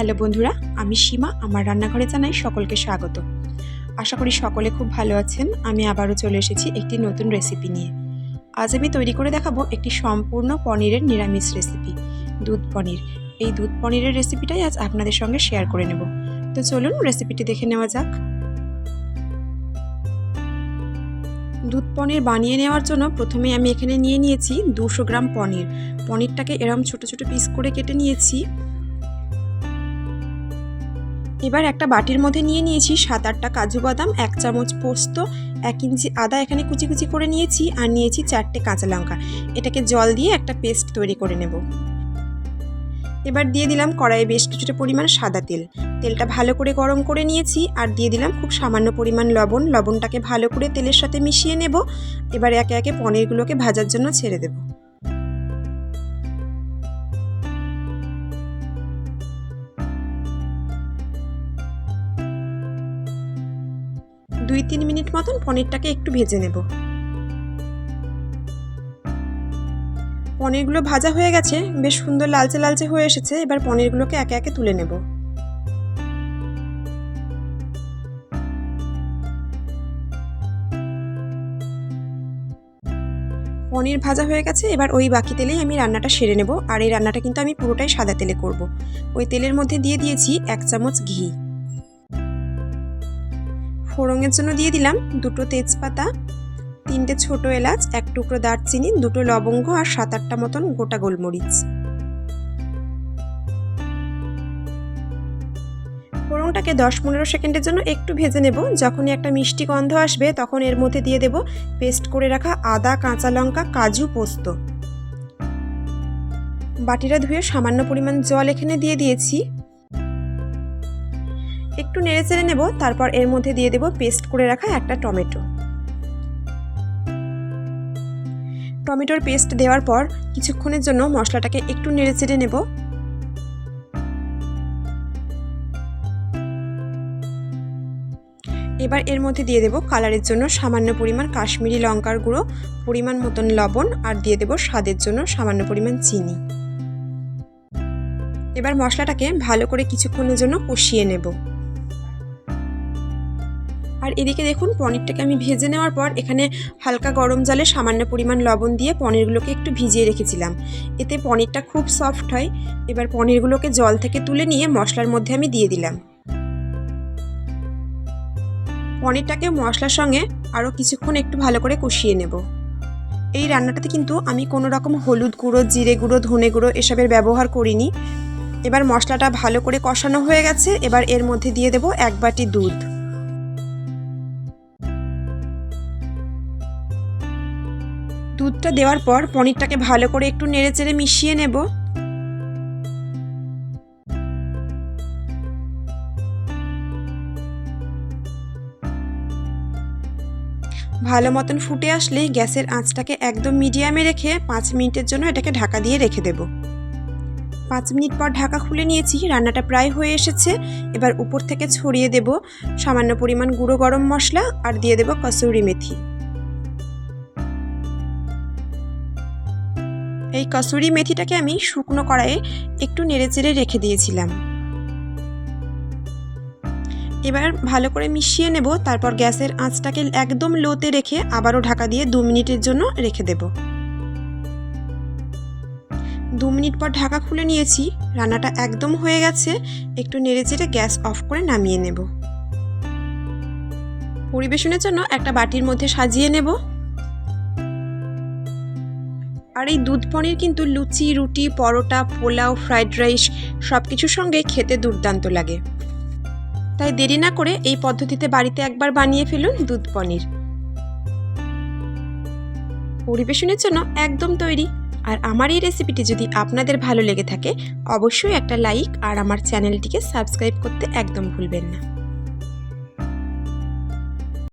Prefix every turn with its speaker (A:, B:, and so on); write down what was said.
A: Hello বন্ধুরা, আমি সীমা, আমার রান্নাঘরে জানাই সকলকে স্বাগত। আশা করি সকলে খুব ভালো আছেন, আমি আবারও চলে এসেছি একটি নতুন রেসিপি নিয়ে। আজ আমি তৈরি করে দেখাবো একটি সম্পূর্ণ পনিরের নিরামিষ রেসিপি দুধ পনির। এই দুধ পনিরের রেসিপিটাই আজ আপনাদের সঙ্গে শেয়ার করে নেব। তো চলুন রেসিপিটি দেখে নেওয়া যাক। দুধ পনির বানিয়ে নেওয়ার জন্য প্রথমে আমি এখানে নিয়ে নিয়েছি দুশো গ্রাম পনির। পনিরটাকে এরম ছোট ছোট পিস করে কেটে নিয়েছি। এবার একটা বাটির মধ্যে নিয়ে নিয়েছি সাত আটটা কাজু বাদাম, এক চামচ পোস্ত, এক ইঞ্চি আদা এখানে কুচি কুচি করে নিয়েছি আর নিয়েছি চারটে কাঁচা লঙ্কা। এটাকে জল দিয়ে একটা পেস্ট তৈরি করে নেব। এবার দিয়ে দিলাম কড়াইয়ে বেশ কিছুটা পরিমাণ সাদা তেল। তেলটা ভালো করে গরম করে নিয়েছি আর দিয়ে দিলাম খুব সামান্য পরিমাণ লবণ। লবণটাকে ভালো করে তেলের সাথে মিশিয়ে নেব। এবার একে একে পনিরগুলোকে ভাজার জন্য ছেড়ে দেবো। দুই তিন মিনিট মতন পনিরটাকে একটু ভেজে নেব। পনিরগুলো ভাজা হয়ে গেছে, বেশ সুন্দর লালচে লালচে হয়ে এসেছে, এবার পনিরগুলোকে একে একে তুলে নেব। পনির ভাজা হয়ে গেছে, এবার ওই বাকি তেলেই আমি রান্নাটা সেরে নেব, আর এই রান্নাটা কিন্তু আমি পুরোটাই সাদা তেলে করব। ওই তেলের মধ্যে দিয়ে দিয়েছি এক চামচ ঘি। ফোড়নের জন্য দিয়ে দিলাম দুটো তেজপাতা, তিনটে ছোট এলাচ, এক টুকরো দারচিনি, দুটো লবঙ্গ আর সাত আটটা মতন গোটা গোলমরিচ। ফোড়নটাকে দশ পনেরো সেকেন্ডের জন্য একটু ভেজে নেব। যখনই একটা মিষ্টি গন্ধ আসবে, তখন এর মধ্যে দিয়ে দেব পেস্ট করে রাখা আদা, কাঁচা লঙ্কা, কাজু পোস্ত। বাটিটা ধুয়ে সামান্য পরিমাণ জল এখানে দিয়ে দিয়েছি। একটু নেড়ে চেড়ে নেব, তারপর এর মধ্যে দিয়ে দেব পেস্ট করে রাখা একটা টমেটো। টমেটোর পেস্ট দেওয়ার পর কিছুক্ষণের জন্য মশলাটাকে একটু নেড়ে চেড়ে নেব। এবার এর মধ্যে দিয়ে দেব কালারের জন্য সামান্য পরিমাণ কাশ্মীরি লঙ্কার গুঁড়ো, পরিমাণ মতন লবণ, আর দিয়ে দেব স্বাদের জন্য সামান্য পরিমাণ চিনি। এবার মশলাটাকে ভালো করে কিছুক্ষণের জন্য কষিয়ে নেব। আর এদিকে দেখুন, পনিরটাকে আমি ভেজে নেওয়ার পর এখানে হালকা গরম জলে সামান্য পরিমাণ লবণ দিয়ে পনিরগুলোকে একটু ভিজিয়ে রেখেছিলাম। এতে পনিরটা খুব সফট হয়। এবার পনিরগুলোকে জল থেকে তুলে নিয়ে মশলার মধ্যে আমি দিয়ে দিলাম। পনিরটাকে মশলার সঙ্গে আরও কিছুক্ষণ একটু ভালো করে কষিয়ে নেব। এই রান্নাটাতে কিন্তু আমি কোনো রকম হলুদ গুঁড়ো, জিরে গুঁড়ো, ধনে গুঁড়ো এসবের ব্যবহার করিনি। এবার মশলাটা ভালো করে কষানো হয়ে গেছে। এবার এর মধ্যে দিয়ে দেব এক বাটি দুধ। দুধটা দেওয়ার পর পনিরটাকে ভালো করে একটু নেড়ে চেড়ে মিশিয়ে নেব। ভালো মতন ফুটে আসলে গ্যাসের আঁচটাকে একদম মিডিয়ামে রেখে পাঁচ মিনিটের জন্য এটাকে ঢাকা দিয়ে রেখে দেব। পাঁচ মিনিট পর ঢাকা খুলে নিয়েছি, রান্নাটা প্রায় হয়ে এসেছে। এবার উপর থেকে ছড়িয়ে দেব সামান্য পরিমাণ গুঁড়ো গরম মশলা আর দিয়ে দেব কসুরি মেথি। এই কসুরি মেথিটাকে আমি শুকনো কড়াইয়ে একটু নেড়েচেড়ে রেখে দিয়েছিলাম। এবার ভালো করে মিশিয়ে নেব, তারপর গ্যাসের আঁচটাকে একদম লোতে রেখে আবারও ঢাকা দিয়ে দু মিনিটের জন্য রেখে দেব। দু মিনিট পর ঢাকা খুলে নিয়েছি, রান্নাটা একদম হয়ে গেছে, একটু নেড়েচেড়ে গ্যাস অফ করে নামিয়ে নেব। পরিবেশনের জন্য একটা বাটির মধ্যে সাজিয়ে নেব। আর এই দুধ পনির কিন্তু লুচি, রুটি, পরোটা, পোলাও, ফ্রাইড রাইস সব কিছুর সঙ্গে খেতে দুর্দান্ত লাগে। তাই দেরি না করে এই পদ্ধতিতে বাড়িতে একবার বানিয়ে ফেলুন দুধ পনির। পরিবেশনের জন্য একদম তৈরি। আর আমার এই রেসিপিটি যদি আপনাদের ভালো লেগে থাকে, অবশ্যই একটা লাইক আর আমার চ্যানেলটিকে সাবস্ক্রাইব করতে একদম ভুলবেন না।